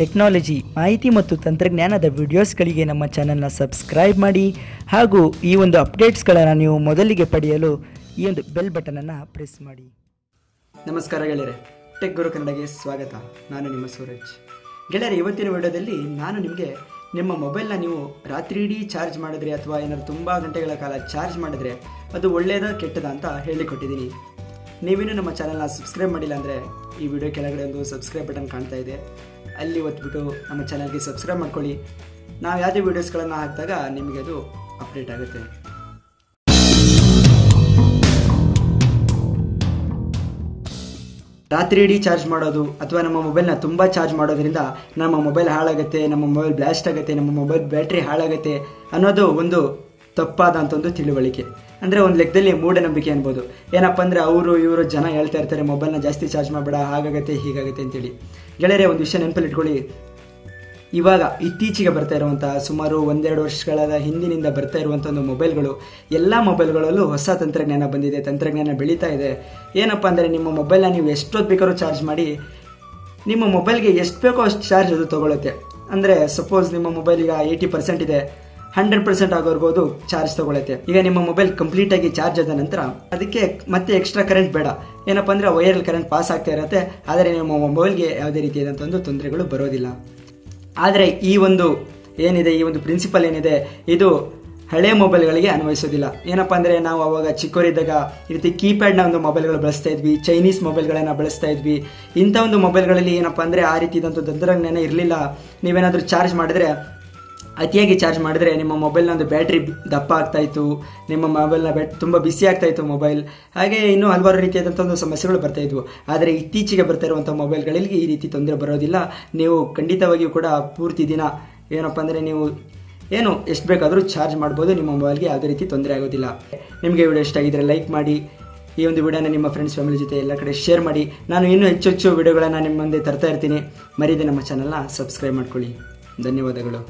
Technology, ಮಾಹಿತಿ ಮತ್ತು ತಂತ್ರಜ್ಞಾನದ ವಿಡಿಯೋಸ್ಗಳಿಗೆ ನಮ್ಮ ಚಾನಲ್ನ ಸಬ್ಸ್ಕ್ರೈಬ್ ಮಾಡಿ ಹಾಗೂ ಈ ಒಂದು ಅಪ್ಡೇಟ್ಸ್ಗಳನ್ನು ನೀವು ಮೊದಲಿಗೆ ಪಡೆಯಲು ಈ ಒಂದು ಬೆಲ್ ಬಟನನ್ನು ಪ್ರೆಸ್ ಮಾಡಿ. ನಮಸ್ಕಾರ ಗೆಳೆಯರೆ, ಟೆಕ್ ಗುರು ಕನ್ನಡಗೆ ಸ್ವಾಗತ. ನಾನು ನಿಮ್ಮ ಸೂರಜ್. ಗೆಳೆಯರೆ, ಇವತ್ತಿನ ವಿಡಿಯೋದಲ್ಲಿ ನಾನು ನಿಮಗೆ ನಿಮ್ಮ ಮೊಬೈಲ್ನ ನೀವು ರಾತ್ರಿ ಇಡೀ ಚಾರ್ಜ್ ಮಾಡಿದ್ರೆ ಅಥವಾ ಏನಾದರೂ ತುಂಬ ಗಂಟೆಗಳ ಕಾಲ ಚಾರ್ಜ್ ಮಾಡಿದ್ರೆ ಅದು ಒಳ್ಳೆಯದ ಕೆಟ್ಟದ ಅಂತ ಹೇಳಿಕೊಟ್ಟಿದ್ದೀನಿ. ನೀವೇನು ನಮ್ಮ ಚಾನಲ್ನ ಸಬ್ಸ್ಕ್ರೈಬ್ ಮಾಡಿಲ್ಲ ಅಂದರೆ ಈ ವಿಡಿಯೋ ಕೆಳಗಡೆ ಒಂದು ಸಬ್ಸ್ಕ್ರೈಬ್ ಬಟನ್ ಕಾಣ್ತಾ ಇದೆ. ಅಲ್ಲಿ ಒತ್ಬಿಟ್ಟು ನಮ್ಮ ಚಾನಲ್ಗೆ ಸಬ್ಸ್ಕ್ರೈಬ್ ಮಾಡ್ಕೊಳ್ಳಿ. ನಾವು ಯಾವುದೇ ವೀಡಿಯೋಸ್ಗಳನ್ನು ಹಾಕಿದಾಗ ನಿಮಗೆ ಅದು ಅಪ್ಡೇಟ್ ಆಗುತ್ತೆ. ರಾತ್ರಿ ಇಡೀ ಚಾರ್ಜ್ ಮಾಡೋದು ಅಥವಾ ನಮ್ಮ ಮೊಬೈಲ್ನ ತುಂಬ ಚಾರ್ಜ್ ಮಾಡೋದ್ರಿಂದ ನಮ್ಮ ಮೊಬೈಲ್ ಹಾಳಾಗುತ್ತೆ, ನಮ್ಮ ಮೊಬೈಲ್ ಬ್ಲಾಸ್ಟ್ ಆಗುತ್ತೆ, ನಮ್ಮ ಮೊಬೈಲ್ ಬ್ಯಾಟ್ರಿ ಹಾಳಾಗುತ್ತೆ ಅನ್ನೋದು ಒಂದು ತಪ್ಪಾದಂಥ ಒಂದು ತಿಳುವಳಿಕೆ. ಅಂದರೆ ಒಂದು ಲೆಕ್ಕದಲ್ಲಿ ಮೂಢನಂಬಿಕೆ ಅನ್ಬೋದು. ಏನಪ್ಪ ಅಂದರೆ ಅವರು ಇವರು ಜನ ಹೇಳ್ತಾ ಇರ್ತಾರೆ, ಮೊಬೈಲ್ನ ಜಾಸ್ತಿ ಚಾರ್ಜ್ ಮಾಡಬೇಡ, ಹಾಗಾಗತ್ತೆ, ಹೀಗಾಗುತ್ತೆ ಅಂತೇಳಿ. ಗೆಳೆಯರೆ, ಒಂದು ವಿಷಯ ನೆನಪಲ್ಲಿ ಇಟ್ಕೊಳ್ಳಿ ಇವಾಗ ಇತ್ತೀಚೆಗೆ ಬರ್ತಾ ಇರುವಂತಹ ಸುಮಾರು ಒಂದೆರಡು ವರ್ಷಗಳ ಹಿಂದಿನಿಂದ ಬರ್ತಾ ಇರುವಂಥ ಒಂದು ಮೊಬೈಲ್ಗಳು, ಎಲ್ಲ ಮೊಬೈಲ್ಗಳಲ್ಲೂ ಹೊಸ ತಂತ್ರಜ್ಞಾನ ಬಂದಿದೆ, ತಂತ್ರಜ್ಞಾನ ಬೆಳೀತಾ ಇದೆ. ಏನಪ್ಪ ಅಂದರೆ ನಿಮ್ಮ ಮೊಬೈಲ್ನ ನೀವು ಎಷ್ಟೊತ್ತು ಬೇಕಾದ್ರೂ ಚಾರ್ಜ್ ಮಾಡಿ, ನಿಮ್ಮ ಮೊಬೈಲ್ಗೆ ಎಷ್ಟು ಬೇಕೋ ಅಷ್ಟು ಚಾರ್ಜ್ ಅದು ತೊಗೊಳುತ್ತೆ. ಅಂದರೆ ಸಪೋಸ್ ನಿಮ್ಮ ಮೊಬೈಲ್ ಈಗ ಏಯ್ಟಿ ಪರ್ಸೆಂಟ್ ಇದೆ ಹಂಡ್ರೆಡ್ ಪರ್ಸೆಂಟ್ ಆಗಿರ್ಬೋದು ಚಾರ್ಜ್ ತಗೊಳುತ್ತೆ ಈಗ ನಿಮ್ಮ ಮೊಬೈಲ್ ಕಂಪ್ಲೀಟ್ ಆಗಿ ಚಾರ್ಜ್ ಆದ ನಂತರ ಅದಕ್ಕೆ ಮತ್ತೆ ಎಕ್ಸ್ಟ್ರಾ ಕರೆಂಟ್ ಬೇಡ. ಏನಪ್ಪ ಅಂದರೆ ವೈರಲ್ ಕರೆಂಟ್ ಪಾಸ್ ಆಗ್ತಾ ಇರುತ್ತೆ. ಆದರೆ ನಿಮ್ಮ ಮೊಬೈಲ್ಗೆ ಯಾವುದೇ ರೀತಿಯಾದಂಥ ಒಂದು ತೊಂದರೆಗಳು ಬರೋದಿಲ್ಲ. ಆದರೆ ಈ ಒಂದು ಏನಿದೆ, ಈ ಒಂದು ಪ್ರಿನ್ಸಿಪಲ್ ಏನಿದೆ, ಇದು ಹಳೆ ಮೊಬೈಲ್ಗಳಿಗೆ ಅನ್ವಯಿಸೋದಿಲ್ಲ. ಏನಪ್ಪ ಅಂದರೆ ನಾವು ಅವಾಗ ಚಿಕ್ಕವರಿದ್ದಾಗ ಈ ರೀತಿ ಕೀಪ್ಯಾಡ್ನ ಒಂದು ಮೊಬೈಲ್ಗಳು ಬಳಸ್ತಾ ಇದ್ವಿ ಚೈನೀಸ್ ಮೊಬೈಲ್ಗಳನ್ನು ಬಳಸ್ತಾ ಇದ್ವಿ. ಇಂಥ ಒಂದು ಮೊಬೈಲ್ಗಳಲ್ಲಿ ಏನಪ್ಪ ಅಂದರೆ ಆ ರೀತಿಯಾದಂಥ ತಂತ್ರಜ್ಞಾನ ಇರಲಿಲ್ಲ. ನೀವೇನಾದರೂ ಚಾರ್ಜ್ ಮಾಡಿದ್ರೆ ಅತಿಯಾಗಿ ಚಾರ್ಜ್ ಮಾಡಿದ್ರೆ ನಿಮ್ಮ ಮೊಬೈಲ್ನ ಒಂದು ಬ್ಯಾಟ್ರಿ ದಪ್ಪ ಆಗ್ತಾ ಇತ್ತು, ನಿಮ್ಮ ಮೊಬೈಲ್ನ ಬ್ಯಾಟ್ ತುಂಬ ಬಿಸಿ ಆಗ್ತಾ ಇತ್ತು ಮೊಬೈಲ್. ಹಾಗೆ ಇನ್ನೂ ಹಲವಾರು ರೀತಿಯಾದಂಥ ಒಂದು ಸಮಸ್ಯೆಗಳು ಬರ್ತಾ ಇದ್ವು. ಆದರೆ ಇತ್ತೀಚೆಗೆ ಬರ್ತಾ ಇರುವಂಥ ಮೊಬೈಲ್ಗಳಿಗೆ ಈ ರೀತಿ ತೊಂದರೆ ಬರೋದಿಲ್ಲ. ನೀವು ಖಂಡಿತವಾಗಿಯೂ ಕೂಡ ಪೂರ್ತಿ ದಿನ ಏನಪ್ಪ ಅಂದರೆ ನೀವು ಏನು ಎಷ್ಟು ಬೇಕಾದರೂ ಚಾರ್ಜ್ ಮಾಡ್ಬೋದು, ನಿಮ್ಮ ಮೊಬೈಲ್ಗೆ ಯಾವುದೇ ರೀತಿ ತೊಂದರೆ ಆಗೋದಿಲ್ಲ. ನಿಮಗೆ ವಿಡಿಯೋ ಇಷ್ಟ ಆಗಿದ್ರೆ ಲೈಕ್ ಮಾಡಿ, ಈ ಒಂದು ವಿಡಿಯೋನ ನಿಮ್ಮ ಫ್ರೆಂಡ್ಸ್, ಫ್ಯಾಮಿಲಿ ಜೊತೆ ಎಲ್ಲ ಕಡೆ ಶೇರ್ ಮಾಡಿ. ನಾನು ಇನ್ನೂ ಹೆಚ್ಚು ಹೆಚ್ಚು ವಿಡಿಯೋಗಳನ್ನು ನಿಮ್ಮ ಮುಂದೆ ತರ್ತಾ ಇರ್ತೀನಿ. ಮರೀದೆ ನಮ್ಮ ಚಾನಲ್ನ ಸಬ್ಸ್ಕ್ರೈಬ್ ಮಾಡ್ಕೊಳ್ಳಿ. ಧನ್ಯವಾದಗಳು.